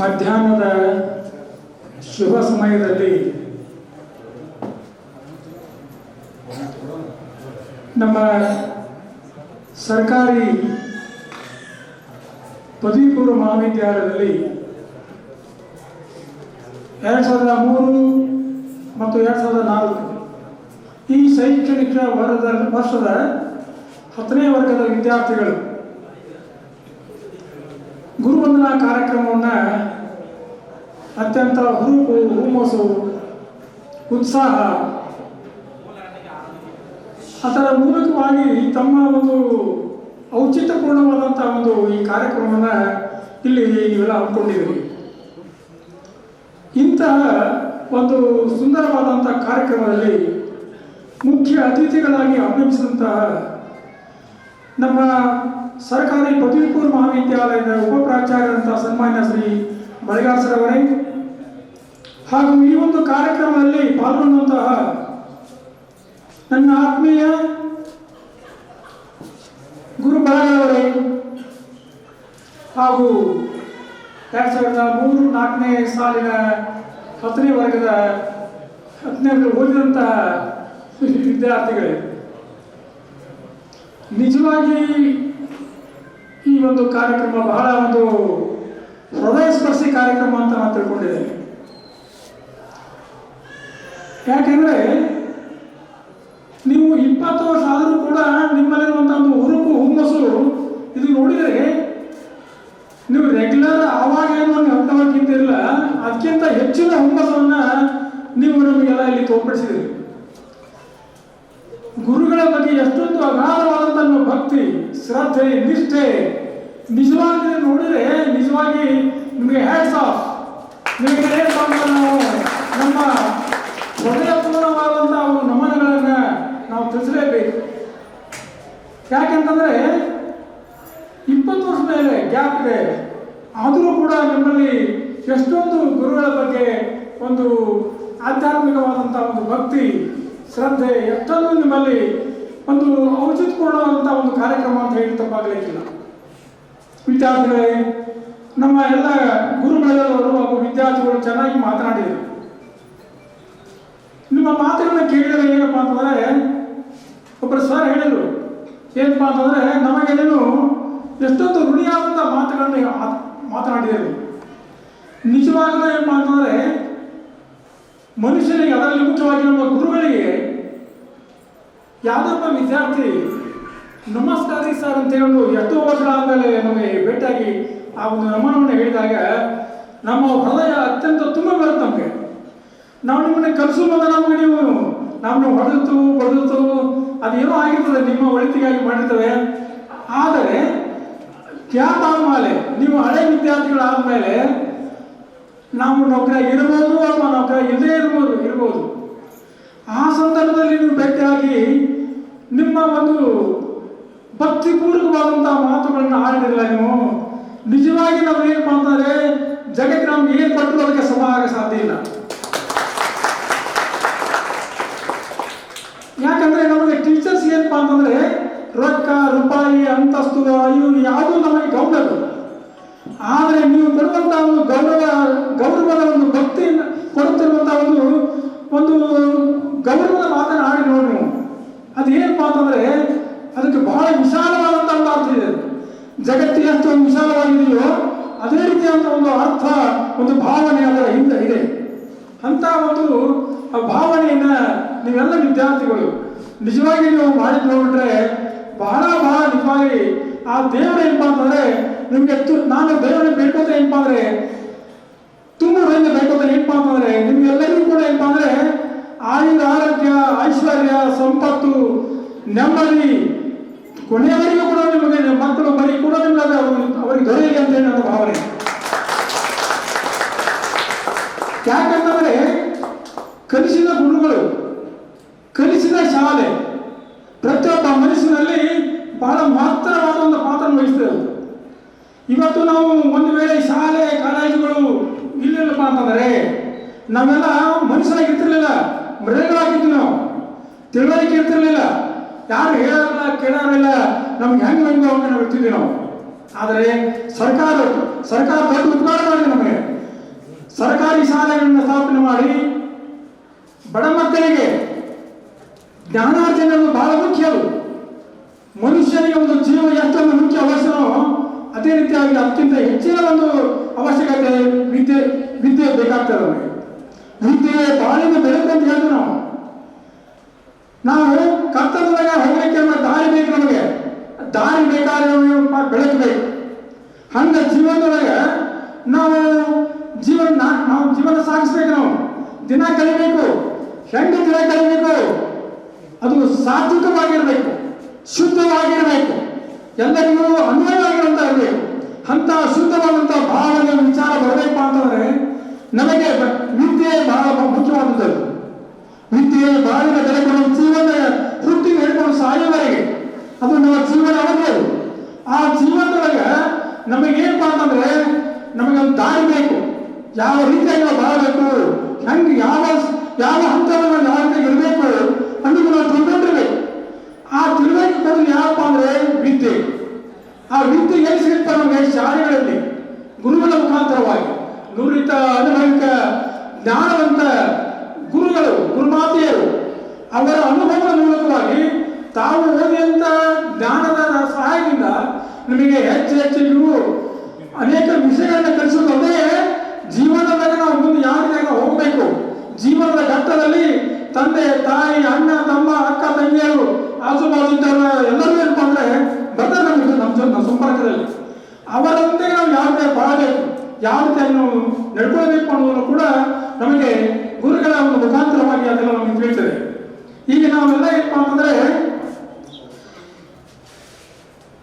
ಮಧ್ಯಾಹ್ನದ ಶುಭ ಸಮಯದಲ್ಲಿ ನಮ್ಮ ಸರ್ಕಾರಿ ಪದವಿ ಪೂರ್ವ ಮಹಾವಿದ್ಯಾಲಯದಲ್ಲಿ ಎರಡು ಸಾವಿರದ ಮೂರು ಮತ್ತು ಎರಡು ಸಾವಿರದ ನಾಲ್ಕು ಈ ಶೈಕ್ಷಣಿಕ ವರದ ವರ್ಷದ ಹತ್ತನೇ ವರ್ಗದ ವಿದ್ಯಾರ್ಥಿಗಳು ಗುರುವಂದನಾ ಕಾರ್ಯಕ್ರಮವನ್ನು ಅತ್ಯಂತ ಹುರುಪು, ಹುಮ್ಮಸ್ಸು, ಉತ್ಸಾಹ. ಅದರ ಮೂಲಕವಾಗಿ ತಮ್ಮ ಒಂದು ಔಚಿತ್ಯಪೂರ್ಣವಾದಂಥ ಒಂದು ಈ ಕಾರ್ಯಕ್ರಮವನ್ನ ಇಲ್ಲಿ ನೀವೆಲ್ಲ ಹಮ್ಮಿಕೊಂಡಿದ್ದೀರಿ. ಇಂತಹ ಒಂದು ಸುಂದರವಾದಂಥ ಕಾರ್ಯಕ್ರಮದಲ್ಲಿ ಮುಖ್ಯ ಅತಿಥಿಗಳಾಗಿ ಆಗಮಿಸಿದಂತಹ ನಮ್ಮ ಸರ್ಕಾರಿ ಪದವಿ ಪೂರ್ವ ಮಹಾವಿದ್ಯಾಲಯದ ಉಪ ಪ್ರಾಚಾರ್ಯರಂತಹ ಸನ್ಮಾನ್ಯ ಶ್ರೀ ಬಳಿಗಾಸರವರೇ ಹಾಗೂ ಈ ಒಂದು ಕಾರ್ಯಕ್ರಮದಲ್ಲಿ ಪಾಲ್ಗೊಂಡಂತಹ ನನ್ನ ಆತ್ಮೀಯ ಗುರು ಅವರೇ ಹಾಗೂ ಎರಡು ಸಾವಿರದ ಮೂರು ನಾಲ್ಕನೇ ಸಾಲಿನ ಹತ್ತನೇ ವರ್ಗದ ಹತ್ತನೇ ಓದಿದಂತಹ ವಿದ್ಯಾರ್ಥಿಗಳೇ, ನಿಜವಾಗಿ ಈ ಒಂದು ಕಾರ್ಯಕ್ರಮ ಬಹಳ ಒಂದು ಹೃದಯ ಸ್ಪರ್ಶಿ ಕಾರ್ಯಕ್ರಮ ಅಂತ ನಾನು ತಿಳ್ಕೊಂಡಿದ್ದೇನೆ. ಯಾಕೆಂದ್ರೆ ನೀವು ಇಪ್ಪತ್ತು ವರ್ಷ ಆದರೂ ಕೂಡ ನಿಮ್ಮಲ್ಲಿರುವಂಥ ಒಂದು ಹುರುಪು, ಹುಮ್ಮಸ್ಸು ಇದು ನೋಡಿದರೆ ನೀವು ರೆಗ್ಯುಲರ್ ಆವಾಗ ಏನು ಒಂದು ಹಂತವಾಗಿದ್ದಿರಲ್ಲ ಅದಕ್ಕಿಂತ ಹೆಚ್ಚಿನ ಹುಮ್ಮಸ್ಸನ್ನ ನೀವು ನಮಗೆಲ್ಲ ಇಲ್ಲಿ ತೋರ್ಪಡಿಸಿದ್ರಿ ಗುರುಗಳ ಬಗ್ಗೆ ಎಷ್ಟೊಂದು ಅಗಾಧವಾದಂಥ ನಿಮ್ಮ ಭಕ್ತಿ, ಶ್ರದ್ಧೆ, ನಿಷ್ಠೆ ನಿಜವಾಗಿ ನೋಡಿದರೆ ನಿಜವಾಗಿ ನಿಮಗೆ ಹ್ಯಾಟ್ಸ್ ಆಫ್ ನಿಮಗೆ ನಾವು ನಮ್ಮ ಹೃದಯಪೂರ್ಣವಾದಂಥ ಒಂದು ನಮನಗಳನ್ನು ನಾವು ತಿಳಿಸಲೇಬೇಕು. ಯಾಕೆಂತಂದ್ರೆ ಇಪ್ಪತ್ತು ವರ್ಷ ಮೇಲೆ ಗ್ಯಾಪ್ ಇದೆ. ಆದರೂ ಕೂಡ ನಮ್ಮಲ್ಲಿ ಎಷ್ಟೊಂದು ಗುರುಗಳ ಬಗ್ಗೆ ಒಂದು ಆಧ್ಯಾತ್ಮಿಕವಾದಂಥ ಒಂದು ಭಕ್ತಿ, ಶ್ರದ್ಧೆ ಎಷ್ಟೊಂದು ನಿಮ್ಮಲ್ಲಿ ಒಂದು ಔಚಿತ್ಯಪೂರ್ಣವಾದಂಥ ಒಂದು ಕಾರ್ಯಕ್ರಮ ಅಂತ ಹೇಳಿ ತಪ್ಪಾಗಲಿಕ್ಕಿಲ್ಲ. ವಿದ್ಯಾರ್ಥಿಗಳೇ, ನಮ್ಮ ಎಲ್ಲ ಗುರುಗಳವರು ಹಾಗೂ ವಿದ್ಯಾರ್ಥಿಗಳು ಚೆನ್ನಾಗಿ ಮಾತನಾಡಿದರು. ನಿಮ್ಮ ಮಾತುಗಳನ್ನ ಕೇಳಿದರೆ ಏನಪ್ಪ ಅಂತಂದರೆ ಒಬ್ಬರು ಸರ್ ಹೇಳಿದರು, ಏನಪ್ಪ ಅಂತಂದರೆ, ನಮಗೇನೇನು ನೀನು ಎಷ್ಟೊಂದು ಋಣಿಯಾದಂಥ ಮಾತುಗಳನ್ನ ಮಾತನಾಡಿದರು. ನಿಜವಾಗಲೂ ಏನಪ್ಪ ಅಂತಂದರೆ, ಮನುಷ್ಯನಿಗೆ ಅದರಲ್ಲಿ ಮುಖ್ಯವಾಗಿ ನಮ್ಮ ಗುರುಗಳಿಗೆ ಯಾವುದೊಬ್ಬ ವಿದ್ಯಾರ್ಥಿ, ನಮಸ್ಕಾರಿ ಸರ್ ಅಂತ ಹೇಳಿದ್ರು ಎಷ್ಟೋ ವರ್ಷಗಳಾದಮೇಲೆ ನಮಗೆ ಭೇಟಿಯಾಗಿ ಆ ಒಂದು ನಮನವನ್ನು ಹೇಳಿದಾಗ, ನಮ್ಮ ಹೃದಯ ಅತ್ಯಂತ ತುಂಬ ಬರುತ್ತೆ ನಾವು ನಿಮ್ಮನ್ನ ಕಲಿಸು ಬಂದ ನಮಗೆ ನೀವು ನಮ್ಮನ್ನು ಹೊಡೆದು ಹೊಡೆದು ಅದೇನೋ ಆಗಿರ್ತದೆ, ನಿಮ್ಮ ಒಳಿತಿಗಾಗಿ ಮಾಡಿರ್ತವೆ. ಆದರೆ ಖ್ಯಾತ ಆದ್ಮೇಲೆ ನೀವು ಹಳೆ ವಿದ್ಯಾರ್ಥಿಗಳಾದ್ಮೇಲೆ, ನಾವು ನೌಕರಿಯಾಗಿ ಇರ್ಬೋದು ಅಥವಾ ನೌಕರಿಯಾಗಿ ಇಲ್ಲದೇ ಇರ್ಬೋದು ಇರ್ಬೋದು. ಆ ಸಂದರ್ಭದಲ್ಲಿ ನೀವು ಭೇಟಿಯಾಗಿ ನಿಮ್ಮ ಒಂದು ಭಕ್ತಿಪೂರ್ವಕವಾದಂತಹ ಮಾತುಗಳನ್ನು ಆಡಿದಿರಲ್ಲ ನೀವು? ನಿಜವಾಗಿ ನಾವು ಏನಪ್ಪಾ ಅಂತಂದರೆ ಜಗತ್ತಿನ ನಮ್ಗೆ ಏನು ಕೊಟ್ಟರು ಅದಕ್ಕೆ ಸಮ ಆಗ ಸಾಧ್ಯ ಇಲ್ಲ. ಯಾಕಂದ್ರೆ ನಮಗೆ ಟೀಚರ್ಸ್ ಏನಪ್ಪಾ ಅಂತಂದ್ರೆ ರೊಕ್ಕ, ರೂಪಾಯಿ ಅಂತಸ್ತು ಇವು ಯಾವುದು ನಮಗೆ ಗೌರವ ಆದರೆ ನೀವು ಕೊಡುವಂತಹ ಒಂದು ಗೌರವ, ಗೌರವದ ಒಂದು ಭಕ್ತಿ ಕೊಡುತ್ತಿರುವಂತಹ ಒಂದು ಒಂದು ಗೌರವದ ಮಾತನ್ನು ಆಡಿ ನೋಡಿ ಅದು ಏನಪ್ಪಾ ಅಂತಂದ್ರೆ ಅದಕ್ಕೆ ಬಹಳ ವಿಶಾಲವಾದಂತಹ ಒಂದು ಅರ್ಥ ಇದೆ. ಜಗತ್ತಿಗೆ ಎಷ್ಟು ಒಂದು ವಿಶಾಲವಾಗಿದೆಯೋ, ಅದೇ ರೀತಿಯಾದ ಒಂದು ಅರ್ಥ, ಒಂದು ಭಾವನೆ ಅದರ ಹಿಂದೆ ಇದೆ. ಅಂತ ಒಂದು ಆ ಭಾವನೆಯನ್ನ ನೀವೆಲ್ಲ ವಿದ್ಯಾರ್ಥಿಗಳು ನಿಜವಾಗಿ ನೀವು ಮಾಡಿ ನೋಡಿದ್ರೆ ಬಹಳ ಬಹಳ ನಿಜವಾಗಿ ಆ ದೇವರು ಏನಪ್ಪ ಅಂತಂದ್ರೆ ನಿಮ್ಗೆ ನಾನು ದೇವರನ್ನ ಬೇಡ್ಕೋತ ಏನಪ್ಪ ಅಂದ್ರೆ ತುಂಬರಿಂದ ಬೇಡ್ಕೋತ ಏನಪ್ಪಾ ಅಂತಂದ್ರೆ ನಿಮ್ಗೆಲ್ಲರಿಗೂ ಕೂಡ ಏನಪ್ಪ ಅಂದ್ರೆ ಆಯುಧ, ಆರೋಗ್ಯ, ಐಶ್ವರ್ಯ, ಸಂಪತ್ತು, ನೆಮ್ಮದಿ, ಕೊನೆಯವರೆಗೂ ಕೂಡ ನಿಮಗೆ ಮಕ್ಕಳು ಮರಿ ಕೂಡ ನಿಮ್ಗೆ ಅವ್ರಿಗೆ- ದೊರೆಯಲಿ ಅಂತ ಹೇಳಿ ನನ್ನ ಭಾವನೆ. ಯಾಕಂತಂದ್ರೆ ಕಲಿಸಿದ ಗುಣಗಳು ಶಾಲೆ. ಪ್ರತಿಯೊಬ್ಬ ಮನುಷ್ಯನಲ್ಲಿ ಬಹಳ ಮಹತ್ತರವಾದ ಒಂದು ಪಾತ್ರ ವಹಿಸ್ತದೆ ಇವತ್ತು ನಾವು ಒಂದು ವೇಳೆ ಶಾಲೆ, ಕಾಲೇಜುಗಳು ಇಲ್ಲಿಲ್ಲಪ್ಪ ಅಂತಂದರೆ ನಾವೆಲ್ಲ ಮನುಷ್ಯರಾಗಿರ್ತಿರ್ಲಿಲ್ಲ, ಮೃಗಗಳಾಗಿದ್ವಿ ನಾವು. ತಿಳುವಳಿಕೆ ಇರ್ತಿರ್ಲಿಲ್ಲ, ಯಾರು ಹೇಳೋಲ್ಲ ಕೇಳೋರಿಲ್ಲ, ನಮ್ಗೆ ಹೆಂಗೆ ಹೆಂಗೆ ಅವಾಗ ನಾವು ಇರ್ತಿದ್ವಿ ನಾವು. ಆದರೆ ಸರ್ಕಾರ ಸರ್ಕಾರ ದೊಡ್ಡ ಉಪಕಾರ ಮಾಡಿದೆ ನಮಗೆ. ಸರ್ಕಾರಿ ಶಾಲೆಗಳನ್ನು ಸ್ಥಾಪನೆ ಮಾಡಿ ಬಡ ಮಕ್ಕಳಿಗೆ ಜ್ಞಾನಾರ್ಜನೆ ಬಹಳ ಮುಖ್ಯ ಅದು. ಮನುಷ್ಯನಿಗೆ ಒಂದು ಜೀವ ಎಷ್ಟೊಂದು ಮುಖ್ಯ ಅವಶ್ಯನೋ ಅದೇ ರೀತಿಯಾಗಿ ಅದಕ್ಕಿಂತ ಹೆಚ್ಚಿನ ಒಂದು ಅವಶ್ಯಕತೆ ವಿದ್ಯೆ ವಿದ್ಯೆ ಬೇಕಾಗ್ತದೆ ನಮಗೆ. ವಿದ್ಯೆ ಬಾಳಿನ ಬೆಳಕು ಅಂತ ಹೇಳ್ತೀವಿ ನಾವು. ನಾವು ಕರ್ತವ್ಯದಾಗ ಹೋಗ್ಲಿಕ್ಕೆ ದಾರಿ ಬೇಕು ನಮಗೆ. ದಾರಿ ಬೇಕಾದ್ರೆ ಬೆಳಕು ಬೇಕು. ಹಂಗ ಜೀವನದೊಳಗೆ ನಾವು ಜೀವನ ನಾವು ಜೀವನ ಸಾಗಿಸ್ಬೇಕು ನಾವು. ದಿನ ಕಲಿಬೇಕು ಹೆಂಗೆ ದಿನ ಕಲಿಬೇಕು ಅದು ಸಾತ್ವಿಕವಾಗಿರಬೇಕು, ಶುದ್ಧವಾಗಿರಬೇಕು. ಎಲ್ಲರಿಗೂ ಅನ್ವಯವಾಗಿರುವಂತಹ ಇರಬೇಕು ಅಂತ ಶುದ್ಧವಾದಂಥ ಭಾವನೆ ವಿಚಾರ ಬರಬೇಕು ಅಂತಂದ್ರೆ ನಮಗೆ ವಿದ್ಯೆ ಬಹಳ ಮುಖ್ಯವಾದದ್ದು ವಿದ್ಯೆ ಬಾಳಿನ ಬೆಳಕು ಜೀವನ ಹುಟ್ಟಿ ಹೇಳ್ಕೊಂಡು ಸಾಯುವವರೆಗೆ. ಅದು ನಮ್ಮ ಜೀವನ ಅವಧಿ ಅದು. ಆ ಜೀವನದೊಳಗೆ ನಮಗೇನಪ್ಪ ಅಂತಂದ್ರೆ ನಮಗೊಂದು ದಾರಿ ಬೇಕು. ಯಾವ ರೀತಿಯಾಗಿ ನಾವು ಬಾಳಬೇಕು, ಹೆಂಗೆ ಯಾವ ಯಾವ ಹಂತವನ್ನು ನಾವು ಇರಬೇಕು ಅನ್ನೋದು ನಾವು ತಿಳ್ಕೊಂಡಿರ್ಬೇಕು. ಆ ತಿಳುವಳಿಕೆ ಕೊಡೋದು ಯಾವಪ್ಪ ಅಂದ್ರೆ ವಿದ್ಯೆ. ಆ ವಿದ್ಯೆ ಎಲ್ಲಿ ಸಿಗುತ್ತೆ ನಮಗೆ? ಶಾಲೆಗಳಲ್ಲಿ. ಗುರುಗಳ ಮುಖಾಂತರವಾಗಿ. ನುರಿತ ಅನುಭವಿಕ ಜ್ಞಾನವಂತ ಗುರುಗಳು, ಗುರುಮಾತೆಯರು, ಅವರ ಅನುಭವದ ಮೂಲಕವಾಗಿ ತಾವು ಓದಿದಂತ ಜ್ಞಾನದ ಸಹಾಯದಿಂದ ನಿಮಗೆ ಹೆಚ್ಚು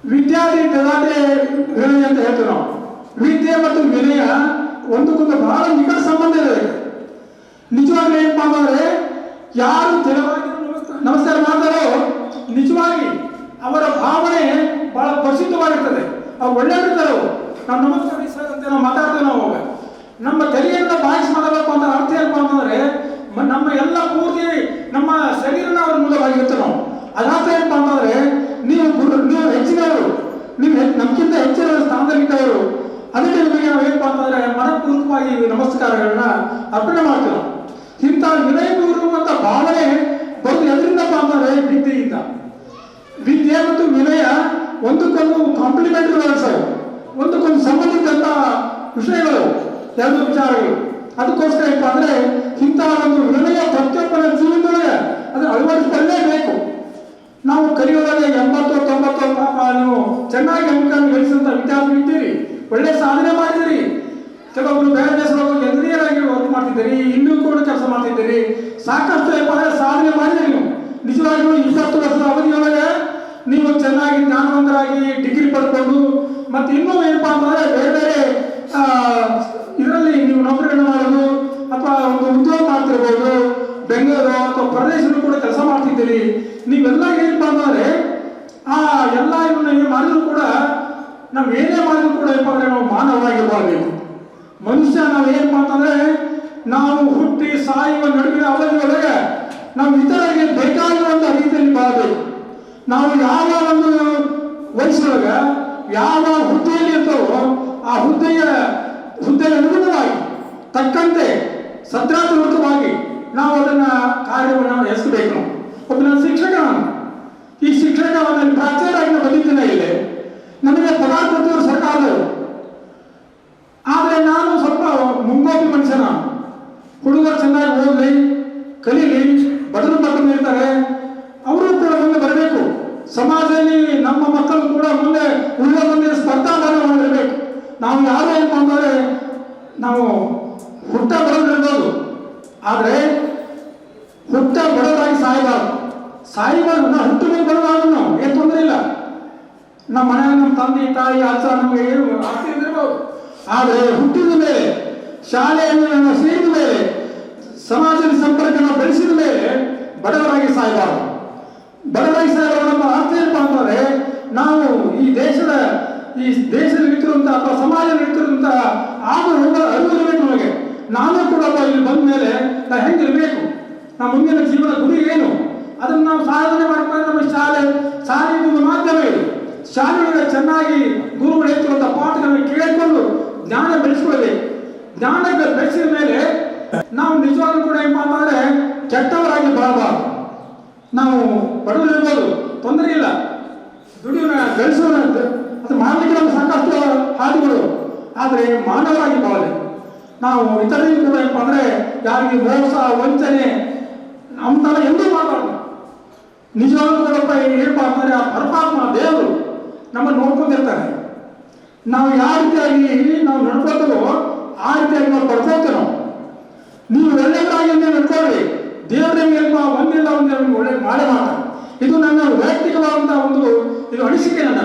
ವಿದ್ಯಾರ್ಥಿ ಗಲಾಟೆ ವಿನಯ ಅಂತ ಹೇಳ್ತೇವೆ ನಾವು. ವಿದ್ಯೆ ಮತ್ತು ವಿನಯ ಒಂದಕ್ಕೊಂದು ಬಹಳ ನಿಕಟ ಸಂಬಂಧ ಇದೆ ನಿಜವಾಗಿ ಏನಪ್ಪಾ ಅಂತಂದ್ರೆ ಯಾರು ತೆರವಾಗಿ ನಮಸ್ಕಾರ- ಮಾಡ್ತಾರೋ? ನಿಜವಾಗಿ ಅವರ ಭಾವನೆ ಬಹಳ ಪ್ರಸಿದ್ಧವಾಗಿರ್ತದೆ. ಅವ್ರು ಒಳ್ಳೆಯವರು. ನಾವು ನಮಸ್ಕಾರ ಸರ್ ಅಂತ ನಾವು ಮಾತಾಡ್ತೇವೆ ನಾವು ಅವಾಗ. ನಮ್ಮ ತೆರಿಗೆಯಿಂದ ಬಾಯಿಸಿ ಮಾಡಬೇಕು ಅಂತ ಅರ್ಥ ಏನಪ್ಪ ಅಂತಂದ್ರೆ ನಮ್ಮ ಎಲ್ಲ ಪೂರ್ತಿ ನಮ್ಮ ಶರೀರನ ಅವ್ರ ಮೂಲವಾಗಿರುತ್ತೆ ನಾವು. ಅದಾದ ಏನಪ್ಪ ಅಂತಂದ್ರೆ ನೀವು ಗುರು, ನೀವು ಹೆಚ್ಚಿನವರು, ನೀವು ನಮ್ಗಿಂತ ಹೆಚ್ಚಿನ ಸ್ಥಾನದಲ್ಲಿದ್ದವರು, ಅದಕ್ಕೆ ನಿಮಗೆ ನಾವು ಏನಪ್ಪ ಅಂತಂದ್ರೆ ಮನಪೂರ್ವಕವಾಗಿ ನಮಸ್ಕಾರಗಳನ್ನ ಅರ್ಪಣೆ ಮಾಡ್ತೀವಿ. ಇಂಥ ಇಂಥ ವಿನಯಪೂರ್ವಕಂತ ಭಾವನೆ ಬಂದು ಎದರಿಂದಪ್ಪ ಅಂತಂದ್ರೆ ವಿದ್ಯೆಯಿಂದ. ವಿದ್ಯೆ ಮತ್ತು ವಿನಯ ಒಂದಕ್ಕೊಂದು ಕಾಂಪ್ಲಿಮೆಂಟರಿ ಸರ್ ಒಂದಕ್ಕೊಂದು ಸಂಬಂಧಿಸಿದಂತ ವಿಷಯಗಳು, ಎರಡು ವಿಚಾರಗಳು. ಅದಕ್ಕೋಸ್ಕರ ಏನಪ್ಪ ಅಂದ್ರೆ ಇಂತಹ ಒಂದು ವಿನಯ ಪ್ರತಿಯೊಬ್ಬರ ಜೀವನದೊಳಗೆ ಅದನ್ನು ಅಳವಡಿಸಿಕೊಳ್ಳಲೇಬೇಕು ನಾವು ಕಲಿಯೋದ್ರಲ್ಲಿ ಎಂಬತ್ತು, ತೊಂಬತ್ತು ನೀವು ಚೆನ್ನಾಗಿ ಅಂಕಗಳನ್ನು ಗಳಿಸಿದಂತ ವಿದ್ಯಾರ್ಥಿ ಇದ್ದೀರಿ. ಒಳ್ಳೆ ಸಾಧನೆ ಮಾಡಿದಿರಿ ಕೆಲವೊಬ್ರು ಬೇರೆ ದೇಶದೊಳಗೆ ಎಂಜಿನಿಯರ್ ಆಗಿ ವರ್ಕ್ ಮಾಡ್ತಿದ್ದೀರಿ, ಇನ್ನೂ ಕೂಡ ಕೆಲಸ ಮಾಡ್ತಿದ್ದೀರಿ. ಸಾಕಷ್ಟು ಸಾಧನೆ ಮಾಡಿದಿರಿ ನೀವು. ನಿಜವಾಗಿಯೂ ಇಪ್ಪತ್ತು ವರ್ಷದ ಅವಧಿಯೊಳಗೆ ನೀವು ಚೆನ್ನಾಗಿ ಜ್ಞಾನವಂತರಾಗಿ ಡಿಗ್ರಿ ಪಡ್ಕೊಂಡು, ಮತ್ತೆ ಇನ್ನೂ ಏನಪ್ಪಾ ಅಂತಂದ್ರೆ ಬೇರೆ ಬೇರೆ ಇದರಲ್ಲಿ ನೀವು ನೌಕರಿಗಳನ್ನ ಮಾಡೋದು ಅಥವಾ ಒಂದು ಉದ್ಯೋಗ ಮಾಡ್ತಿರ್ಬೋದು. ಬೆಂಗಳೂರು ಅಥವಾ ಪ್ರದೇಶದ ಕೂಡ ಕೆಲಸ ಮಾಡ್ತಿದ್ದೀರಿ. ನೀವೆಲ್ಲ ಏನಪ್ಪ ಅಂತಂದ್ರೆ ಆ ಎಲ್ಲ ಇವನ್ನ ಏನು ಮಾಡಿದ್ರು ಕೂಡ ನಾವು ಏನೇ ಮಾಡಿದ್ರು ಕೂಡ ಏನಪ್ಪ ಅಂದ್ರೆ ನಾವು ಮಾನವರಾಗಿ ಮನುಷ್ಯ ನಾವು ಏನಪ್ಪ ಅಂತಂದ್ರೆ ನಾವು ಹುಟ್ಟಿ ಸಾಯುವ ನಡುವಿನ ಅವಧಿಯೊಳಗೆ ನಾವು ಇತರರಿಗೆ ಬೇಕಾಗಿರುವಂತ ರೀತಿಯಲ್ಲಿ ಬಾಳಬೇಕು ನಾವು ಯಾವ ಒಂದು ವಯಸ್ಸೊಳಗ ಯಾವ ಹುದ್ದೆಯಲ್ಲಿ ಇರ್ತವೋ ಆ ಹುದ್ದೆಯ ಹುದ್ದೆಯ ಅನುಗುಣವಾಗಿ ತಕ್ಕಂತೆ ಸದ್ರಾತ್ಮಕವಾಗಿ ನಾವು ಅದನ್ನ ಕಾರ್ಯವನ್ನು ನಾವು ಎಸಬೇಕು ಒಬ್ಬ ನನ್ನ ಶಿಕ್ಷಕ ಈ ಶಿಕ್ಷಕ ಒಂದು ಪ್ರಾಚಾರ ಆಗಿ ನಾನು ಬಂದಿದ್ದೇನೆ ಇಲ್ಲಿ. ನನಗೆ ಪಗಾರ ಕೊಡ್ತಿದ್ರು ಸರ್ಕಾರದವರು ಆದರೆ ನಾನು ಸ್ವಲ್ಪ ಮುಂಗೋಪಿ ಮನುಷ್ಯ ನಾನು ಹುಡುಗರು ಚೆನ್ನಾಗಿ ಓದಲಿ, ಕಲೀಲಿ, ಬಡವರು ಮಕ್ಕಳು ಇರ್ತಾರೆ ಅವರು ಕೂಡ ಮುಂದೆ ಬರಬೇಕು. ಸಮಾಜದಲ್ಲಿ ನಮ್ಮ ಮಕ್ಕಳು ಕೂಡ ಮುಂದೆ ಉಳಿದ ಮುಂದೆ ಸ್ಪರ್ಧಾಭಾಗ ಮಾಡಿರ್ಬೇಕು ನಾವು ಯಾರು ಅಂತಂದ್ರೆ ನಾವು ಹುಟ್ಟ ಬರೋದಿರ್ಬೋದು ಆದರೆ ಹುಟ್ಟ ಬಡವರಾಗಿ ಸಾಯಬಾರ್ದು. ಸಾಯಿಬಾರ್ದು ನಾ ಹುಟ್ಟು ಮೇಲೆ ಬರಬಾರ್ದು ನಾವು, ಏನು ತೊಂದರೆ ಇಲ್ಲ. ನಮ್ಮ ಮನೆಯ ನಮ್ಮ ತಂದೆ, ತಾಯಿ ಅಜ್ಜ ನಮಗೆ ಏನು ಆಸ್ತಿ ಆದರೆ ಹುಟ್ಟಿದ ಮೇಲೆ, ಶಾಲೆಯನ್ನು ನಾವು ಸೇರಿದ ಮೇಲೆ ಸಮಾಜದ ಸಂಪರ್ಕ ನಾವು ಬೆಳೆಸಿದ ಮೇಲೆ ಬಡವರಾಗಿ ಸಾಯಬಾರದು. ಬಡವರಾಗಿ ಸಾಯಬಾರದು ನಮ್ಮ ಅರ್ಥ ಏನಪ್ಪ ಅಂತಂದ್ರೆ, ನಾವು ಈ ದೇಶದ, ಈ ದೇಶದಲ್ಲಿ ನಿಂತಿರುವಂತಹ ಅಥವಾ ಸಮಾಜದಲ್ಲಿ ನಿಂತಿರುವಂತಹ ಆಗ ಅರಿವು ಇರಬೇಕು ನಮಗೆ. ನಾನು ಕೂಡ ಇಲ್ಲಿ ಬಂದ ಮೇಲೆ ನಾವು ಹೆಂಗಿರ್ಬೇಕು? ನಮ್ಮ ಮುಂದಿನ ಜೀವನ ಗುರಿ ಏನು? ಅದನ್ನು ನಾವು ಸಾಧನೆ ಮಾಡ್ಕೊಂಡು ನಮ್ಮ ಶಾಲೆ. ಶಾಲೆ ಒಂದು ಮಾಧ್ಯಮ ಇದು. ಶಾಲೆಯೊಳಗೆ ಚೆನ್ನಾಗಿ ಗುರುಗಳು ಹೆಚ್ಚುವಂಥ ಪಾಠಗಳನ್ನು ಕೇಳಿಕೊಂಡು ಜ್ಞಾನ ಬೆಳೆಸ್ಕೊಳ್ಬೇಕು ಜ್ಞಾನ ಬೆಳೆಸಿದ ಮೇಲೆ ನಾವು ನಿಜವಾಗ್ಲೂ ಕೂಡ ಏನ್ ಅಂತಂದ್ರೆ ಕೆಟ್ಟವರಾಗಿ ಬಾಳಬಾರ್ದು. ನಾವು ಬಡವರು ಇರ್ಬೋದು, ತೊಂದರೆ ಇಲ್ಲ. ದುಡಿಯೋಣ ಗಳಿಸೋಣ ಅದು ಮಾಡಲಿಕ್ಕೆ ನಮ್ಗೆ ಸಾಕಷ್ಟು ಹಾದಿಗಳು. ಆದರೆ ಮಾನವರಾಗಿ ಬಾಳೆ ನಾವು ಇತರರಿಗೂ ಕೂಡ ಏನಪ್ಪ ಅಂದ್ರೆ ಯಾರಿಗೆ ಮೋಸ, ವಂಚನೆ ಅಂತೆಲ್ಲ ಎಂದೂ ಮಾಡಬಾರ್ದು. ನಿಜವಾಗ್ಲೂ ಕೂಡ ಅಂತಂದ್ರೆ ಆ ಪರಮಾತ್ಮ ದೇವರು ನಮ್ಮನ್ನು ನೋಡ್ಕೊಂಡಿರ್ತಾರೆ. ನಾವು ಯಾವ ರೀತಿಯಾಗಿ ನಾವು ನಡ್ಕೊಳ್ತೇವೋ ಆ ರೀತಿಯಾಗಿ ನಾವು ಪಡ್ಕೋತೀವಿ ನಾವು. ಒಳ್ಳೆಯದಾಗಿ ನಡ್ಕೊಳ್ಳಿ ದೇವರ ಮೇಲೆ ಒಂದಿಲ್ಲ ಒಂದು ನಿಮ್ಗೆ ಒಳ್ಳೆ ಮಾಡೇ ಮಾಡ ಇದು ನನ್ನ ವೈಯಕ್ತಿಕವಾದಂತಹ ಒಂದು ಇದು ಅನಿಸಿಕೆ ನನ್ನ.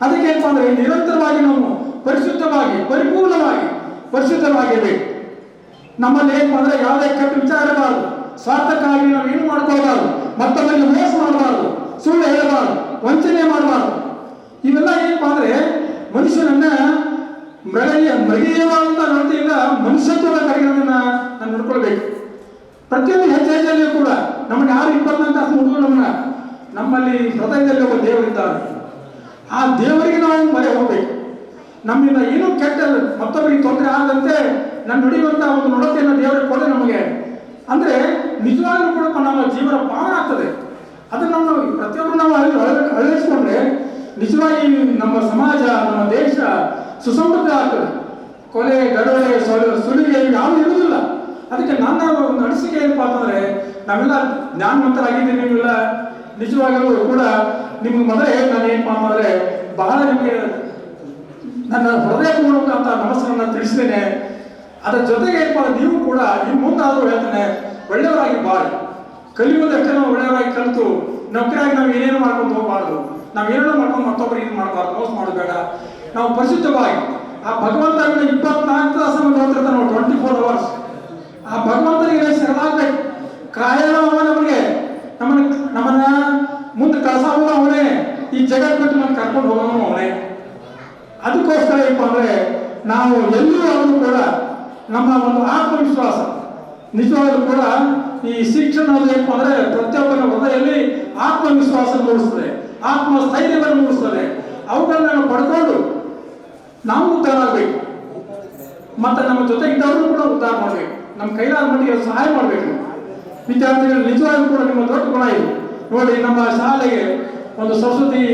ಅದಕ್ಕೆ ಏನಪ್ಪ ಅಂದ್ರೆ ನಿರಂತರವಾಗಿ ನಾವು ಪರಿಶುದ್ಧವಾಗಿ, ಪರಿಪೂರ್ಣವಾಗಿ ಪರಿಶುದ್ಧವಾಗಿರ್ಬೇಕು ನಮ್ಮಲ್ಲಿ ಏನಪ್ಪ ಅಂದ್ರೆ ಯಾವುದೇ ಕೆಟ್ಟ ವಿಚಾರ ಇರಬಾರ್ದು ಸ್ವಾರ್ಥಕ್ಕಾಗಿ ನಾವು ಏನು ಮಾಡ್ಕೋಬಾರ್ದು? ಮತ್ತೊಬ್ಬರಿಗೆ ಮೋಸ ಮಾಡಬಾರ್ದು, ಸುಳ್ಳು ಹೇಳಬಾರ್ದು, ವಂಚನೆ ಮಾಡಬಾರ್ದು. ಇವೆಲ್ಲ ಏನಪ್ಪ ಅಂದ್ರೆ ಮನುಷ್ಯನನ್ನ ಮೃಗೀಯ ಮೃಗೀಯವಾದಂಥ ನಡತೆಯಿಂದ ಮನುಷ್ಯತ್ವದ ಕಡೆಗಳನ್ನ ನಾನು ನೋಡ್ಕೊಳ್ಬೇಕು. ಪ್ರತಿಯೊಂದು ಹೆಜ್ಜೆ ಹೆಜ್ಜೆಯಲ್ಲಿ ಕೂಡ ನಮಗೆ ಯಾರು ಇಪ್ಪತ್ನಾಲ್ಕು ತಾಸು ಹುಡುಗರು ನಮ್ಮನ್ನ. ನಮ್ಮಲ್ಲಿ ಹೃದಯದಲ್ಲಿ ಒಬ್ಬ ದೇವರಿದ್ದಾರೆ ಆ ದೇವರಿಗೆ ನಾವು ಮರೆ ಹೋಗ್ಬೇಕು. ನಮ್ಮಿಂದ ಏನೂ ಕೆಟ್ಟ ಮತ್ತೊಬ್ಬರಿಗೆ ತೊಂದರೆ ಆದಂತೆ ನಾನು ನುಡಿಯುವಂತ ಒಂದು ನಡತೆಯನ್ನು ದೇವರಿಗೆ ಕೊಡದೆ ನಮಗೆ. ಅಂದ್ರೆ ನಿಜವಾಗ್ಲೂ ಕೂಡ ನಮ್ಮ ಜೀವನ ಪಾವನ ಆಗ್ತದೆ. ಅದನ್ನು ನಾವು ಪ್ರತಿಯೊಬ್ಬರು ನಾವು ಅಳ- ಅಳ- ಅಳವಡಿಸ್ಕೊಂಡ್ರೆ ನಿಜವಾಗಿ ನಮ್ಮ ಸಮಾಜ, ನಮ್ಮ ದೇಶ ಸುಸಮೃದ್ಧ ಆಗ್ತದೆ. ಕೊಲೆ ಗಡವಳೆ ಸುಲಿಗೆ ಯಾವುದು ಇರುವುದಿಲ್ಲ. ಅದಕ್ಕೆ ನನ್ನ ಒಂದು ಅನಿಸಿಕೆ ಏನಪ್ಪಾ ಅಂತಂದ್ರೆ, ನಾವೆಲ್ಲ ಜ್ಞಾನವಂತರಾಗಿದ್ದೀವಿ ನೀವೆಲ್ಲ. ನಿಜವಾಗಲೂ ಕೂಡ ನಿಮ್ಮ ಮೊದಲೇ ನಾನು ಏನಪ್ಪಾ ಅಂತಂದ್ರೆ, ಬಹಳ ನಿಮಗೆ ನನ್ನ ಹೃದಯಪೂರ್ವಕ ಅಂತ ನಮಸ್ಕಾರ ತಿಳಿಸ್ತೇನೆ. ಅದರ ಜೊತೆಗೆ ಏನಪ್ಪಾ ನೀವು ಕೂಡ ಈ ಮುಂದಾದರೂ ಹೇಳ್ತೇನೆ ಒಳ್ಳೆಯವರಾಗಿ ಬಾಳಿ. ಕಲಿಯುವುದಕ್ಕೆ ನಾವು ಒಳ್ಳೆಯವರಾಗಿ ಕಲಿತು ನೌಕರಿಯಾಗಿ ನಾವು ಏನೇನು ಮಾಡ್ಕೊಂಡು ಹೋಗಬಾರ್ದು. ನಾವು ಏನೇನೋ ಮಾಡ್ಕೊಂಡು ಮತ್ತೊಬ್ಬರು ಇದು ಮಾಡಬಾರ್ದು ಮೋಸ ಮಾಡಬೇಡ. ನಾವು ಪರಿಶುದ್ಧವಾಗಿ, ಆ ಭಗವಂತನ ಇಪ್ಪತ್ನಾಲ್ಕು ತಾಸು ನೋಡ್ತಿರ್ತಾನೆ ನಾವು ಟ್ವೆಂಟಿ ಫೋರ್ ಅವರ್ಸ್ ಆ ಭಗವಂತನಿಗೆ ಶರಣಾಗಬೇಕು. ಕಾಯಣ ನಮಗೆ ನಮ್ಮನ್ನ ನಮ್ಮನ್ನ ಮುಂದೆ ಕಳಸ ಅವನೇ, ಈ ಜಗತ್ ಬಿಟ್ಟು ನಮ್ಗೆ ಕರ್ಕೊಂಡು ಹೋಗೋನು ಅವನೇ. ಅದಕ್ಕೋಸ್ಕರ ಏನಪ್ಪ ಅಂದ್ರೆ, ನಾವು ಎಲ್ಲರೂ ಕೂಡ ನಮ್ಮ ಒಂದು ಆತ್ಮವಿಶ್ವಾಸ ನಿಜವಾಗ್ಲೂ ಕೂಡ ಈ ಶಿಕ್ಷಣ ಏನಪ್ಪ ಅಂದ್ರೆ ಪ್ರತಿಯೊಬ್ಬರ ಹೃದಯದಲ್ಲಿ ಆತ್ಮವಿಶ್ವಾಸ ಮೂಡಿಸ್ತದೆ, ಆತ್ಮಸ್ಥೈರ್ಯವನ್ನು ಮೂಡಿಸ್ತದೆ. ಅವುಗಳನ್ನ ಪಡ್ಕೊಂಡು ನಾವು ಉದ್ಧಾರ ಆಗ್ಬೇಕು. ಮತ್ತೆ ನಮ್ಮ ಜೊತೆ ಇದ್ದವರು ಕೂಡ ಉದ್ಧಾರ ಮಾಡ್ಬೇಕು. ನಮ್ಮ ಕೈಲಾದ ಮಟ್ಟಿಗೆ ಸಹಾಯ ಮಾಡಬೇಕು. ವಿದ್ಯಾರ್ಥಿಗಳು ನಿಜವಾಗ್ಲೂ ಕೂಡ ನಿಮ್ಮ ದೊಡ್ಡ ಗುಣ ಇದೆ. ನೋಡಿ, ನಮ್ಮ ಶಾಲೆಗೆ ಒಂದು ಸರಸ್ವತಿ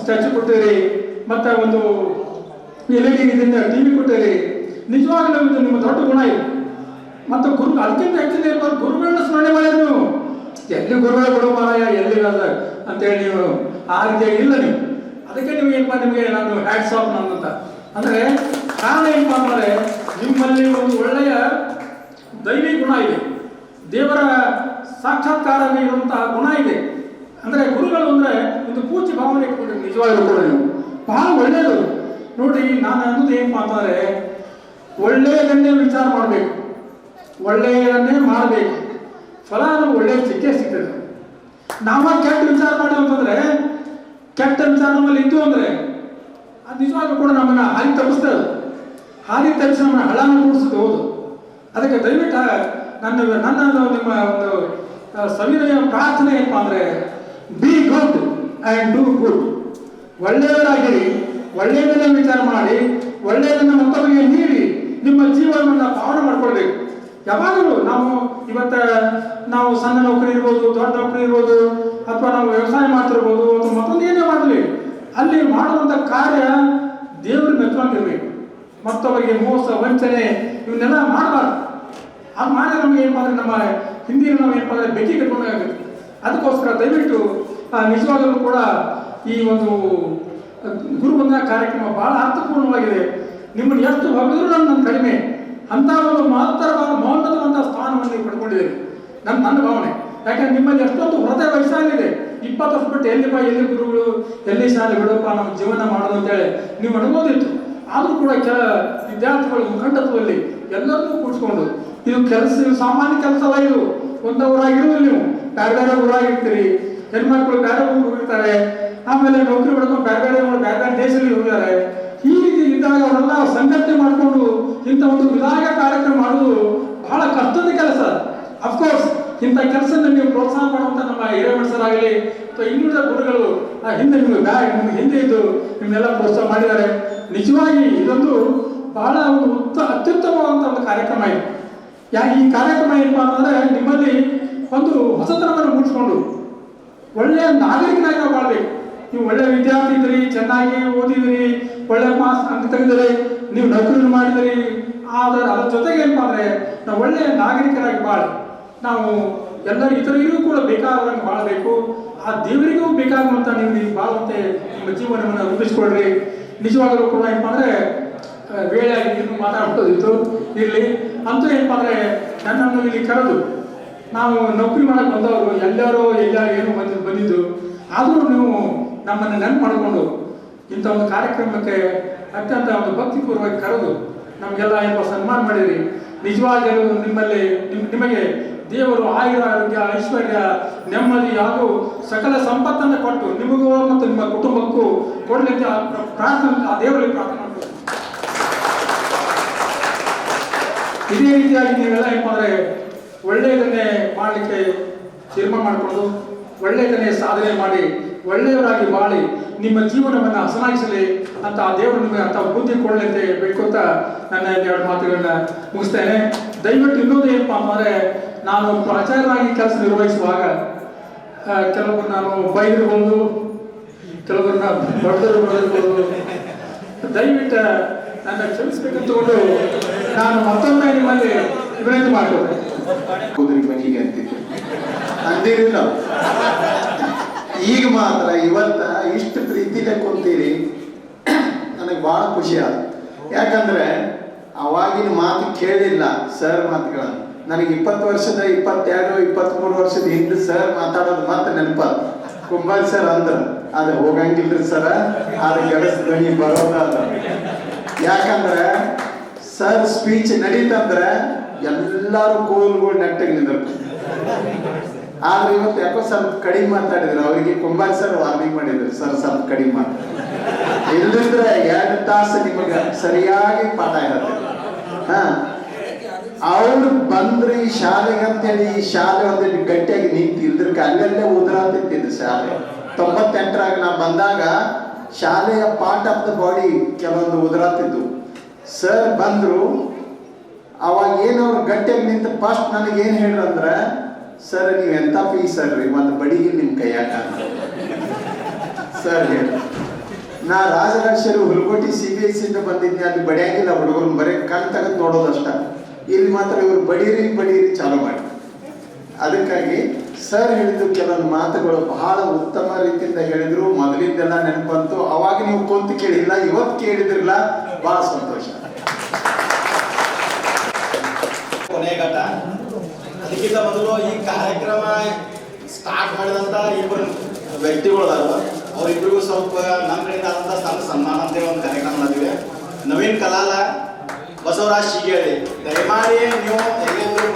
ಸ್ಟ್ಯಾಚು ಕೊಟ್ಟಿರಿ, ಮತ್ತೆ ಒಂದು ಎಲ್ ಇ ಡಿ ಇದರಿಂದ ಟಿ ವಿ ಕೊಟ್ಟಿರಿ. ನಿಜವಾಗ್ಲೂ ಇದು ನಿಮ್ಮ ದೊಡ್ಡ ಗುಣ ಇದು. ಮತ್ತು ಗುರು ಅದಕ್ಕಿಂತ ಹೆಚ್ಚಿನ ಇರ್ಬೋದು ಗುರುಗಳನ್ನ ಸ್ಮರಣೆ ಮಾಡಿದ್ರು ನೀವು. ಎಲ್ಲಿ ಗುರುಗಳ ಗುರು ಮಾರಾಯ, ಎಲ್ಲಿ ಅಂತ ಅಂತೇಳಿ ನೀವು. ಆ ರೀತಿಯಾಗಿ ಇಲ್ಲ ನೀವು. ಅದಕ್ಕೆ ನೀವು ಏನಪ್ಪ ನಿಮಗೆ? ನಾನು ಹ್ಯಾಟ್ಸ್ ಆಫ್ ನಾನು ನನ್ನಂತ ಅಂದ್ರೆ, ಕಾರಣ ಏನಪ್ಪ ಅಂದ್ರೆ, ನಿಮ್ಮಲ್ಲಿ ಒಂದು ಒಳ್ಳೆಯ ದೈವಿ ಗುಣ ಇದೆ. ದೇವರ ಸಾಕ್ಷಾತ್ಕಾರ ಇರುವಂತಹ ಗುಣ ಇದೆ. ಅಂದ್ರೆ ಗುರುಗಳು ಅಂದ್ರೆ ಒಂದು ಪೂಜೆ ಭಾವನೆ ಇಟ್ಕೊಂಡ್ರಿ ನಿಜವಾಗಿ ಕೂಡ ನೀವು. ಬಹಳ ಒಳ್ಳೆಯದು. ನೋಡಿ ನಾನು ಅನ್ನೋದು ಏನಪ್ಪ ಅಂತಂದ್ರೆ ಒಳ್ಳೆಯದನ್ನೇ ವಿಚಾರ ಮಾಡಬೇಕು. ಒಳ್ಳೆಯದನ್ನೇ ಮಾಡಬೇಕು. ಫಲ ನಮ್ಗೆ ಒಳ್ಳೆಯ ಸಿಕ್ಕೇ ಸಿಗ್ತದೆ. ನಾವ ಕೆಟ್ಟ ವಿಚಾರ ಮಾಡಿ ಅಂತಂದ್ರೆ ಕೆಟ್ಟ ವಿಚಾರ ನಮ್ಮಲ್ಲಿ ಇತ್ತು ಅಂದ್ರೆ, ಅದು ನಿಜವಾಗ್ಲೂ ಕೂಡ ನಮ್ಮನ್ನ ಹಾದಿ ತಪ್ಪಿಸ್ತದೆ ಹಾದಿ ತಪ್ಪಿಸಿ ನಮ್ಮನ್ನ ಹಳನ್ನು ಕೂಡಿಸುತ್ತೆ ಹೌದು. ಅದಕ್ಕೆ ದಯವಿಟ್ಟು ನನ್ನ ನನ್ನ ನಿಮ್ಮ ಒಂದು ಸವಿನಯ ಪ್ರಾರ್ಥನೆ ಏನಪ್ಪ ಅಂದ್ರೆ be good and do good ಒಳ್ಳೆಯವರಾಗಿರಿ, ಒಳ್ಳೆಯದನ್ನ ವಿಚಾರ ಮಾಡಿ, ಒಳ್ಳೆಯದನ್ನ ಮತ್ತೊಬ್ಬರಿಗೆ ನೀಡಿ ನಿಮ್ಮ ಜೀವನವನ್ನು ಪಾವನ ಮಾಡ್ಕೊಳ್ಬೇಕು. ಯಾವಾಗಲೂ ನಾವು ಇವತ್ತ ನಾವು ಸಣ್ಣ ನೌಕರಿ ಇರ್ಬೋದು, ದೊಡ್ಡ ನೌಕರಿ ಇರ್ಬೋದು, ಅಥವಾ ನಾವು ವ್ಯವಸಾಯ ಮಾಡ್ತಿರ್ಬೋದು ಅಥವಾ ಮತ್ತೊಂದು ಏನೇ ಮಾಡಲಿ, ಅಲ್ಲಿ ಮಾಡುವಂಥ ಕಾರ್ಯ ದೇವ್ರ ಮೆಚ್ಕೊಂಡಿರ್ಬೇಕು ಮತ್ತೊಬ್ಬರಿಗೆ ಮೋಸ, ವಂಚನೆ, ಇವನ್ನೆಲ್ಲ ಮಾಡಬಾರ್ದು. ಅದು ಮಾಡಿದ್ರೆ ನಮಗೆ ಏನಪ್ಪ ನಮ್ಮ ಹಿಂದಿನ ನಾವು ಏನಪ್ಪ ಅಂದ್ರೆ ಬೆಂಕಿ ಕಟ್ಕೊಂಡಾಗುತ್ತೆ ಅದಕ್ಕೋಸ್ಕರ ದಯವಿಟ್ಟು ನಿಜವಾಗಲೂ ಕೂಡ ಈ ಒಂದು ಗುರುಬಂಧನ ಕಾರ್ಯಕ್ರಮ ಬಹಳ ಅರ್ಥಪೂರ್ಣವಾಗಿದೆ. ನಿಮ್ಮನ್ನು ಎಷ್ಟು ಹೊಗಳಿದ್ರು ನನ್ನ ನನ್ನ ಕಡಿಮೆ. ಅಂತ ಒಂದು ಮಹತ್ತರವಾದ ಮಹೋನ್ನತವಾದ ಸ್ಥಾನವನ್ನು ನೀವು ಪಡ್ಕೊಂಡಿದ್ದೀರಿ. ನನ್ನ ನನ್ನ ಭಾವನೆ. ಯಾಕಂದ್ರೆ ನಿಮ್ಮಲ್ಲಿ ಎಷ್ಟೊಂದು ಹೃದಯ ವಯಸ್ಸಾಗಿದೆ. ಇಪ್ಪತ್ತು ವರ್ಷ ಬಿಟ್ಟು ಎಲ್ಲಿಪ್ಪ ಎಲ್ಲಿ ಗುರುಗಳು, ಎಲ್ಲಿ ಶಾಲೆ ಬಿಡಪ್ಪ ನಮ್ಮ ಜೀವನ ಮಾಡೋದು ಅಂತೇಳಿ ನೀವು ಅನ್ಬೋದಿತ್ತು. ಆದರೂ ಕೂಡ ಕೆಲ ವಿದ್ಯಾರ್ಥಿಗಳು ಮುಖಂಡತ್ವದಲ್ಲಿ ಎಲ್ಲರನ್ನೂ ಕೂಡಿಸ್ಕೊಂಡು, ಇದು ಕೆಲಸ ಸಾಮಾನ್ಯ ಕೆಲಸ ಅಲ್ಲ ಇದು. ಒಂದು ಊರಾಗಿರುವುದಿಲ್ಲ ನೀವು. ಬೇರೆ ಬೇರೆ ಊರಾಗಿರ್ತೀರಿ. ಹೆಣ್ಮಕ್ಳು ಬೇರೆ ಊರಿಗೆ ಹೋಗಿರ್ತಾರೆ ಆಮೇಲೆ ನೌಕರಿ ಪಡ್ಕೊಂಡು ಬೇರೆ ಬೇರೆ ಬೇರೆ ಬೇರೆ ದೇಶದಲ್ಲಿ ಹೋಗಿದ್ದಾರೆ ಇದ್ದಾಗ ಅವರೆಲ್ಲ ಸಂಘಟನೆ ಮಾಡಿಕೊಂಡು ಇಂಥ ಒಂದು ವಿಧಾಗ ಕಾರ್ಯಕ್ರಮ ಮಾಡುವುದು ಬಹಳ ಕಷ್ಟದ ಕೆಲಸ. ಅಫ್ಕೋರ್ಸ್ ಇಂಥ ಕೆಲಸ ನೀವು ಪ್ರೋತ್ಸಾಹ ಮಾಡುವಂಥ ನಮ್ಮ ಹಿರೇಮಠಸರಾಗಲಿ ಅಥವಾ ಇನ್ನುಳಿದ ಗುರುಗಳು, ಆ ಹಿಂದೆ ನಿಮಗೆ ಬ್ಯಾಗ್ ನಿಮ್ಗೆ ಹಿಂದೆ ಇದ್ದು ನಿಮ್ಮನ್ನೆಲ್ಲ ಪ್ರೋತ್ಸಾಹ ಮಾಡಿದ್ದಾರೆ. ನಿಜವಾಗಿ ಇದೊಂದು ಬಹಳ ಒಂದು ಉತ್ತ ಅತ್ಯುತ್ತಮವಾದಂಥ ಒಂದು ಕಾರ್ಯಕ್ರಮ ಇದು. ಯಾಕೆ ಈ ಕಾರ್ಯಕ್ರಮ ಏನಪ್ಪಾ ಅಂತಂದ್ರೆ ನಿಮ್ಮಲ್ಲಿ ಒಂದು ಹೊಸತನವನ್ನು ಮೂಡಿಸ್ಕೊಂಡು ಒಳ್ಳೆಯ ನಾಗರಿಕನಾಗಿ ನಾವು ಬಾಳ್ಬೇಕು. ನೀವು ಒಳ್ಳೆಯ ವಿದ್ಯಾರ್ಥಿ ಇದ್ರಿ, ಚೆನ್ನಾಗಿ ಓದಿದ್ರಿ ಒಳ್ಳೆ ಮಾಸ್ ಅಂತ ತೆಗೆದರೆ ನೀವು ನೌಕರಿ ಮಾಡಿದ್ರಿ ಆದರೆ ಅದ್ರ ಜೊತೆಗೆ ಏನಪ್ಪಾ ಅಂದ್ರೆ ನಾವು ಒಳ್ಳೆಯ ನಾಗರಿಕರಾಗಿ ಬಾಳಿ ನಾವು ಎಲ್ಲ ಇತರರಿಗೂ ಕೂಡ ಬೇಕಾದಂಗೆ ಬಾಳಬೇಕು. ಆ ದೇವರಿಗೂ ಬೇಕಾಗುವಂತ ನೀವು ನೀವು ಬಾಳುವಂತೆ ನಿಮ್ಮ ಜೀವನವನ್ನು ರೂಪಿಸ್ಕೊಳ್ರಿ ನಿಜವಾಗಲೂ ಕೂಡ ಏನಪ್ಪ ಅಂದ್ರೆ ವೇಳೆಯಾಗಿ ಇನ್ನು ಮಾತಾಡ್ಬೋದಿತ್ತು. ಇರಲಿ. ಅಂತೂ ಏನಪ್ಪಾ ಅಂದ್ರೆ ನನ್ನನ್ನು ಇಲ್ಲಿ ಕರೆದು ನಾವು ನೌಕರಿ ಮಾಡಕ್ ಬಂದವರು ಎಲ್ಲರೂ ಎಲ್ಲ ಏನು ಬಂದಿದ್ದು ಬಂದಿದ್ದು? ಆದರೂ ನೀವು ನಮ್ಮನ್ನು ನೆನಪು ಮಾಡಿಕೊಂಡು ಇಂಥ ಒಂದು ಕಾರ್ಯಕ್ರಮಕ್ಕೆ ಅತ್ಯಂತ ಒಂದು ಭಕ್ತಿಪೂರ್ವಕ ಕರೆದು ನಮಗೆಲ್ಲ ಏನೋ ಸನ್ಮಾನ ಮಾಡಿರಿ. ನಿಜವಾಗಿಯೂ ನಿಮ್ಮಲ್ಲಿ ನಿಮ್, ನಿಮಗೆ ದೇವರು ಆಯುರ, ಆರೋಗ್ಯ, ಐಶ್ವರ್ಯ, ನೆಮ್ಮದಿ ಹಾಗೂ ಸಕಲ ಸಂಪತ್ತನ್ನು ಕೊಟ್ಟು ನಿಮಗೂ ಮತ್ತು ನಿಮ್ಮ ಕುಟುಂಬಕ್ಕೂ ಕೊಡಲಿಕ್ಕೆ ಪ್ರಾರ್ಥನೆ, ಆ ದೇವರಲ್ಲಿ ಪ್ರಾರ್ಥನೆ ಮಾಡ್ತೀನಿ ಇದೇ ರೀತಿಯಾಗಿ ನೀವೆಲ್ಲ ಏನಪ್ಪ ಅಂದರೆ ಒಳ್ಳೆಯದನ್ನೇ ಮಾಡಲಿಕ್ಕೆ ತೀರ್ಮಾನ ಮಾಡಿಕೊಂಡು ಒಳ್ಳೆಯದನ್ನೇ ಸಾಧನೆ ಮಾಡಿ ಒಳ್ಳೆಯವರಾಗಿ ಬಾಳಿ ನಿಮ್ಮ ಜೀವನವನ್ನು ಹಸನಾಗಿಸಲಿ ಅಂತ ಆ ದೇವರು ನಿಮಗೆ ಅಂತ ಬುದ್ಧಿ ಕೊಡಲಂತೆ ಬೇಡ್ಕೊತ ನನ್ನ ಎರಡು ಮಾತುಗಳನ್ನ ಮುಗಿಸ್ತೇನೆ. ದಯವಿಟ್ಟು ಇನ್ನೊಂದು ಏನಪ್ಪ ಅಂತಂದ್ರೆ ನಾನು ಪ್ರಾಚಾರ್ಯರಾಗಿ ಕೆಲಸ ನಿರ್ವಹಿಸುವಾಗ ಕೆಲವರು ನಾನು ಬೈದಿರ್ಬೋದು ಕೆಲವರನ್ನ ಬಡದರು ಬಡದಿರ್ಬೋದು. ದಯವಿಟ್ಟು ನನ್ನ ಕ್ಷಮಿಸ್ಬೇಕಂತಕೊಂಡು ನಾನು ಮತ್ತೊಮ್ಮೆ ನಿಮ್ಮಲ್ಲಿ ವಿನಂತಿ ಮಾಡ್ತೇನೆ. ಕುದುರೆ ಮನೆಗೆ ಅಂತಿದ್ದೆ. ಅಂದಿರಿಲ್ಲ ಈಗ ಮಾತ್ರ ಇವತ್ತ ಇಷ್ಟು ಪ್ರೀತಿಲೆ ಕುಂತೀರಿ, ನನಗೆ ಭಾಳ ಖುಷಿ ಆದ ಯಾಕಂದ್ರೆ ಅವಾಗಿನ ಮಾತು ಕೇಳಿಲ್ಲ ಸರ್ ಮಾತುಗಳನ್ನು. ನನಗೆ ಇಪ್ಪತ್ತು ವರ್ಷದ, ಇಪ್ಪತ್ತೆರಡು ಇಪ್ಪತ್ತ್ಮೂರು ವರ್ಷದ ಹಿಂದೆ ಸರ್ ಮಾತಾಡೋದು ಮಾತ್ರ ನೆನಪ ಕುಂಬಾರ್ ಸರ್ ಅಂದ್ರ, ಅದು ಹೋಗಂಗಿಲ್ರಿ ಸರ ಅದು ಗಡಸ ಧ್ವನಿ ಬರೋದ ಯಾಕಂದ್ರೆ ಸರ್ ಸ್ಪೀಚ್ ನಡೀತಂದ್ರೆ ಎಲ್ಲಾರು ಕೂಲ್ಗಳು ನೆಟ್ಟಗೆ ಆದ್ರೆ ಇವತ್ತು ಯಾಕೋ ಸ್ವಲ್ಪ ಕಡಿಮೆ ಮಾತಾಡಿದ್ರು. ಅವರಿಗೆ ಕುಂಬಾರ್ ಸರ್ ವಾರ್ನಿಂಗ್ ಮಾಡಿದ್ರು. ಸರ್, ಸ್ವಲ್ಪ ಕಡಿಮೆ ಮಾತಾಡಿ. ಇಲ್ದಿದ್ರೆ ಎರಡು ತಾಸು ನಿಮಗೆ ಸರಿಯಾಗಿ ಪಾಠ ಇರುತ್ತೆ. ಹಾ. ಅವ್ರು ಬಂದ್ರಿ ಶಾಲೆಗೆ ಅಂತೇಳಿ, ಈ ಶಾಲೆ ಒಂದೇ ಗಟ್ಟಿಯಾಗಿ ನಿಂತು ಇಲ್ದ್ರಕ್ಕೆ ಅಲ್ಲೆಲ್ಲೇ ಉದುರಾತಿತ್ತು ಶಾಲೆ. ತೊಂಬತ್ತೆಂಟರಾಗ ನಾ ಬಂದಾಗ ಶಾಲೆಯ ಪಾರ್ಟ್ ಆಫ್ ದ ಬಾಡಿ ಕೆಲವೊಂದು ಉದುರಾತಿದ್ದು ಸರ್ ಬಂದ್ರು, ಅವಾಗ ಏನವ್ರು ಗಟ್ಟಿಯಾಗಿ ನಿಂತು ಫಸ್ಟ್ ನನಗೆ ಏನು ಹೇಳ್ರಂದ್ರೆ ಸರ್, ನೀವು ಎಂತ ಫೀಸ್ ಸರ್? ರೀ ಒಂದು ಬಡಿಗೆ ನಿಮ್ಮ ಕೈಯಾಗ. ಸರ್, ಹೇಳಿ. ನಾ Rajarajeshwari Hulkoti C B S ಇಂದ ಬಂದಿದ್ದೆ, ಅಲ್ಲಿ ಬಡಿಯಾಗಿಲ್ಲ ಹುಡುಗರು, ಬರೀ ಕಣ್ ತೆಗೆದು ನೋಡೋದಷ್ಟ ಇಲ್ಲಿ ಮಾತ್ರ ಇವ್ರು ಬಡೀರಿ ಬಡೀರಿ ಚಾಲು ಮಾಡಿ. ಅದಕ್ಕಾಗಿ ಸರ್ ಹೇಳಿದ ಕೆಲವೊಂದು ಮಾತುಗಳು ಬಹಳ ಉತ್ತಮ ರೀತಿಯಿಂದ ಹೇಳಿದ್ರು. ಮೊದಲಿಂದೆಲ್ಲ ನೆನಪಂತು. ಅವಾಗ ನೀವು ಕುಂತು ಕೇಳಿಲ್ಲ, ಇವತ್ತು ಕೇಳಿದ್ರಲ್ಲ, ಬಹಳ ಸಂತೋಷ. ಕೊನೆಗಟ ಅದಕ್ಕಿಂತ ಮೊದಲು ಈ ಕಾರ್ಯಕ್ರಮ ಸ್ಟಾರ್ಟ್ ಮಾಡಿದಂತ ಇಬ್ಬರು ವ್ಯಕ್ತಿಗಳು ಅದಾರ ಅವರಿಬ್ಬರಿಗೂ ಸ್ವಲ್ಪ ನಮ್ಮ ಕಡೆಯಿಂದ ಆದಂತ ಸಣ್ಣ ಸನ್ಮಾನ ಅಂತ ಒಂದು ಕಾರ್ಯಕ್ರಮ ಮಾಡಿದ್ವಿ ನವೀನ್ ಕಲಾಲ ಬಸವರಾಜ್ ಶಿಗೇಳಿ ದಯಮಾಡಿ ನೀವು ಎಲ್ಲೆಲ್ಲರೂ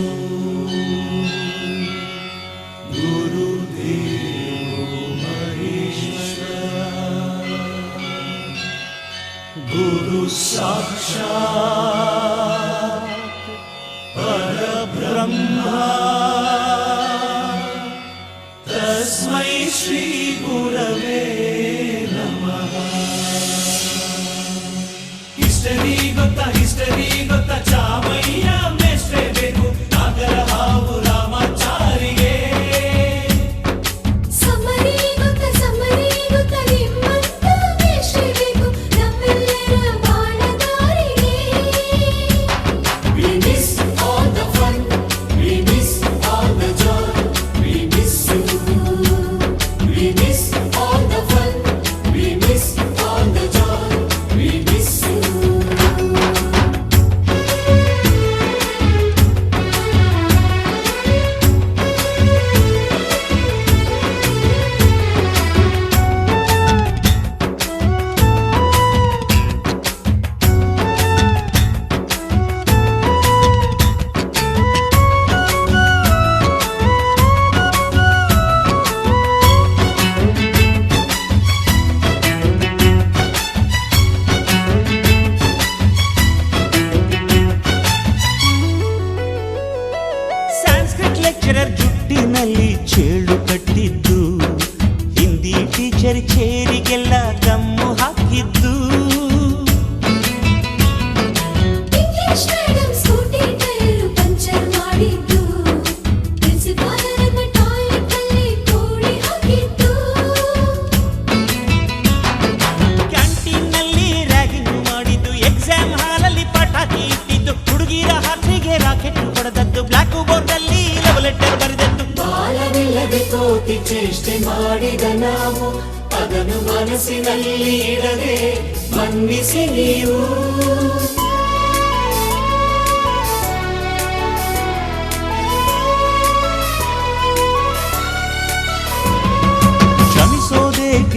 You.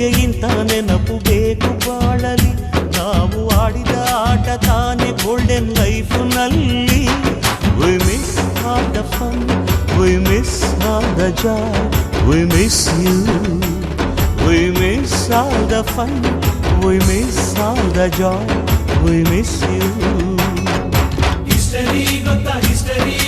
ಕ್ಷಮಿಸೋದೇಕೆ ಇಂಥ ನೆನಪು ಬೇಕು ಬಾಳಲಿ ನಾವು ಆಡಿದ ಆಟ ತಾನೇ ಗೋಲ್ಡನ್ ಲೈಫ್ ನಲ್ಲಿ we miss all the fun we miss all the joy we miss you we miss all the fun we miss all the joy we miss you history ಗೊತ್ತಾ ಹಿಸ್ಟರಿ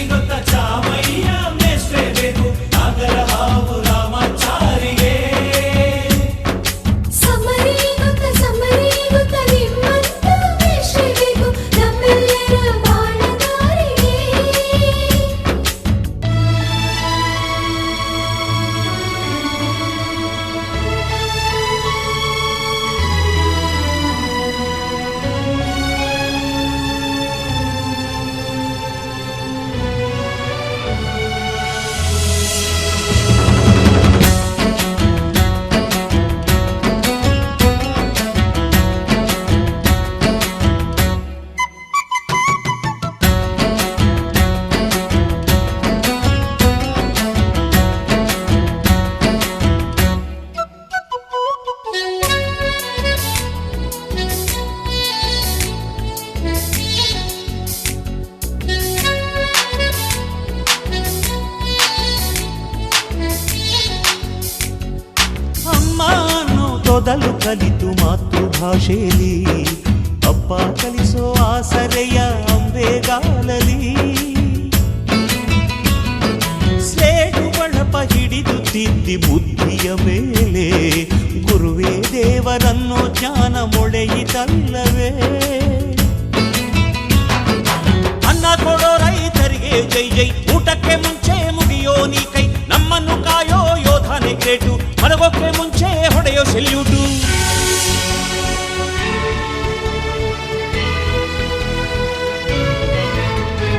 ಅನ್ನೋ ತೊದಲು ಕಲಿತು ಮಾತೃಭಾಷೆಯಲ್ಲಿ ಅಪ್ಪ ಕಲಿಸೋ ಆಸರೆಯ ಅಂಬೆಗಾಲಲಿ ಸ್ಲೇಟು ಬಳಪ ಹಿಡಿದು ತಿದ್ದಿ ಬುದ್ಧಿಯ ಮೇಲೆ ಗುರುವೇ ದೇವರನ್ನೋ ಜ್ಞಾನ ಮೊಳೆಯಿತಲ್ಲವೇ ಅನ್ನ ಕೊಡೋ ರೈತರಿಗೆ ಜೈ ಜೈ ಊಟಕ್ಕೆ ಮುಂಚೆ ಮುಗಿಯೋ ನೀ ಕೈ ನಮ್ಮನ್ನು ಕಾಯೋ ಯೋಧನೆ ಗ್ರೇಟು ಮಲಗೋಕ್ಕೆ ಮುಂಚೆ ಹೊಡೆಯೋ ಸೆಲ್ಯೂಟು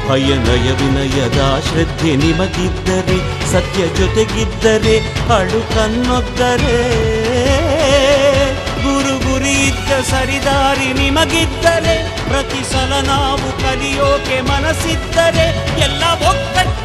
ಭಯ ನಯ ವಿನಯದ ಶ್ರದ್ಧೆ ನಿಮಗಿದ್ದರೆ ಸತ್ಯ ಜೊತೆಗಿದ್ದರೆ ಅಳು ಕನ್ನೊದ್ದರೆ ಗುರು ಗುರಿ ಇದ್ದ ಸರಿದಾರಿ ನಿಮಗಿದ್ದರೆ ಪ್ರತಿ ಸಲ ನಾವು ಕಲಿಯೋಕೆ ಮನಸ್ಸಿದ್ದರೆ ಎಲ್ಲ ಒಕ್ಕಟ್ಟು